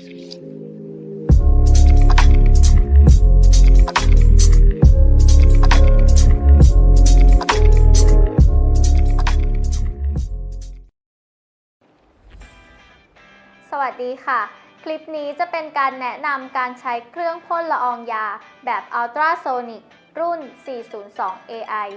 สวัสดีค่ะ คลิปนี้จะเป็นการแนะนำการใช้เครื่องพ่นละอองยาแบบ Ultrasonic รุ่น 402 AI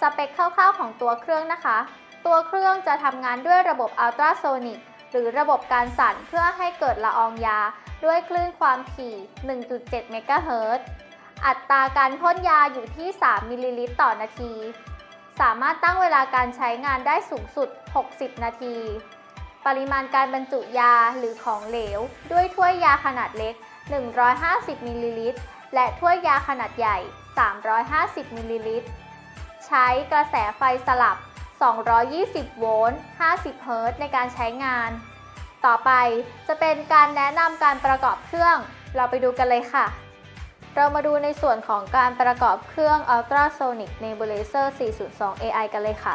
สเปคคร่าวๆของตัวเครื่องนะคะ ตัวเครื่องจะทำงานด้วยระบบ Ultrasonic ห รือระบบการสั่นเพื่อให้เกิดละอองยา ด้วยคลื่นความถี่ 1.7 เมกะเฮิรตซ์ อัตราการพ่นยาอยู่ที่ 3 มิลลิลิตรต่อนาที สามารถตั้งเวลาการใช้งานได้สูงสุด 60 นาที ปริมาณการบรรจุยาหรือของเหลว ด้วยถ้วยยาขนาดเล็ก 150 มิลลิลิตร และถ้วยยาขนาดใหญ่ 350 มิลลิลิตร ใช้กระแสไฟสลับ 220 โวลต์ 50 เฮิรตซ์ในการใช้งาน ต่อไปจะเป็นการแนะนำการประกอบเครื่อง เราไปดูกันเลยค่ะ เรามาดูในส่วนของการประกอบเครื่อง Ultrasonic Nebulizer 402 AI กันเลยค่ะ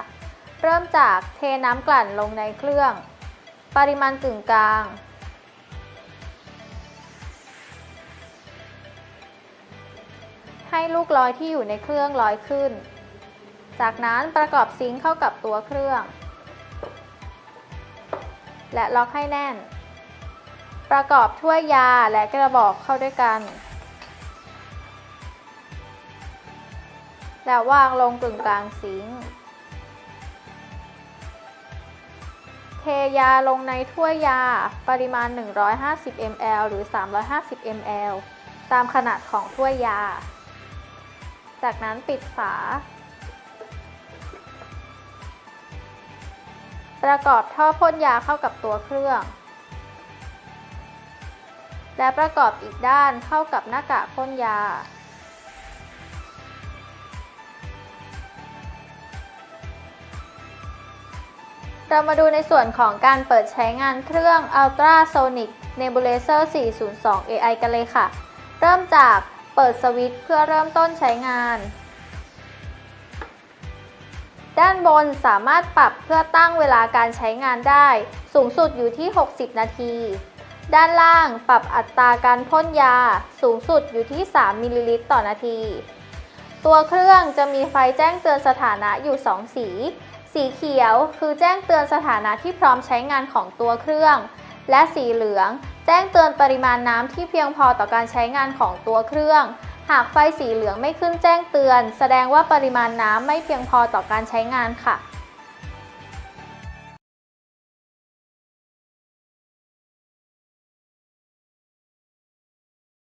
เริ่มจากเทน้ำกลั่นลงในเครื่อง ปริมาณกึ่งกลาง ให้ลูกลอยที่อยู่ในเครื่องลอยขึ้น จากนั้นประกอบซิงค์เข้ากับตัวเครื่อง และล็อกให้แน่น ประกอบถ้วยยาและกระบอกเข้าด้วยกัน แล้ววางลงกึ่งกลางซิงค์เทยาลงในถ้วยยาปริมาณ 150 ml หรือ 350 ml ตามขนาดของถ้วยยา จากนั้นปิดฝา ประกอบท่อพ่นยาเข้ากับตัวเครื่อง และประกอบอีกด้านเข้ากับหน้ากากพ่นยา เรามาดูในส่วนของการเปิดใช้งานเครื่อง Ultrasonic Nebulizer 402 AI กันเลยค่ะ เริ่มจากเปิดสวิตช์เพื่อเริ่มต้นใช้งาน ด้านบนสามารถปรับเพื่อตั้งเวลาการใช้งานได้ สูงสุดอยู่ที่ 60 นาที ด้านล่างปรับอัตราการพ่นยาสูงสุดอยู่ที่ 3 มิลลิลิตรต่อนาที ตัวเครื่องจะมีไฟแจ้งเตือนสถานะอยู่ 2 สี สีเขียวคือแจ้งเตือนสถานะที่พร้อมใช้งานของตัวเครื่อง และสีเหลือง แจ้งเตือนปริมาณน้ำที่เพียงพอต่อการใช้งานของตัวเครื่อง หากไฟสีเหลืองไม่ขึ้นแจ้งเตือน แสดงว่าปริมาณน้ำไม่เพียงพอต่อการใช้งานค่ะ